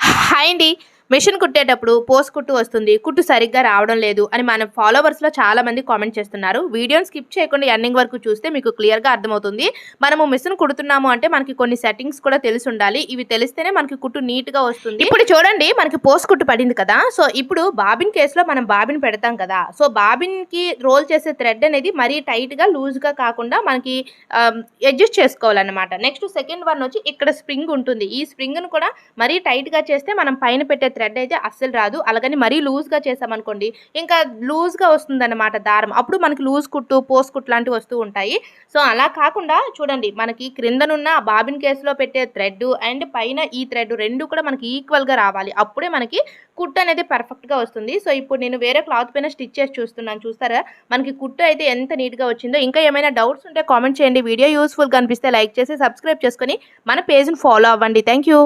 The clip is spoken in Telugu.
హాయ్ అండి. మిషన్ కుట్టేటప్పుడు పోస్ కుట్టు వస్తుంది కుట్టు సరిగ్గా రావడం లేదు అని మన ఫాలోవర్స్లో చాలా మంది కామెంట్ చేస్తున్నారు. వీడియోని స్కిప్ చేయకుండా ఎండింగ్ వరకు చూస్తే మీకు క్లియర్గా అర్థమవుతుంది. మనము మిషన్ కుడుతున్నాము అంటే మనకి కొన్ని సెట్టింగ్స్ కూడా తెలిసి ఉండాలి. ఇవి తెలిస్తేనే మనకి కుట్టు నీట్గా వస్తుంది. ఇప్పుడు చూడండి మనకి పోస్ కుట్టు పడింది కదా. సో ఇప్పుడు బాబిన్ కేసులో మనం బాబిన్ పెడతాం కదా. సో బాబిన్కి రోల్ చేసే థ్రెడ్ అనేది మరీ టైట్గా లూజ్గా కాకుండా మనకి అడ్జస్ట్ చేసుకోవాలన్నమాట. నెక్స్ట్ సెకండ్ వన్ వచ్చి ఇక్కడ స్ప్రింగ్ ఉంటుంది. ఈ స్ప్రింగ్ను కూడా మరీ టైట్గా చేస్తే మనం పైన పెట్టే థ్రెడ్ అయితే అస్సలు రాదు. అలాగని మరీ లూజ్గా చేసామనుకోండి ఇంకా లూజ్గా వస్తుందన్నమాట దారం. అప్పుడు మనకి లూజ్ కుట్టు పోస్ కుట్టు లాంటివి వస్తూ ఉంటాయి. సో అలా కాకుండా చూడండి మనకి క్రిందనున్న బాబిన్ కేసులో పెట్టే థ్రెడ్ అండ్ పైన ఈ థ్రెడ్ రెండు కూడా మనకి ఈక్వల్గా రావాలి. అప్పుడే మనకి కుట్టు అనేది పర్ఫెక్ట్గా వస్తుంది. సో ఇప్పుడు నేను వేరే క్లాత్ పైన స్టిచ్ చేసి చూస్తున్నాను. చూస్తారా? మనకి కుట్టు అయితే ఎంత నీట్గా వచ్చిందో. ఇంకా ఏమైనా డౌట్స్ ఉంటే కామెంట్ చేయండి. వీడియో యూస్ఫుల్గా అనిపిస్తే లైక్ చేసి సబ్స్క్రైబ్ చేసుకొని మన పేజ్ని ఫాలో అవ్వండి. Thank you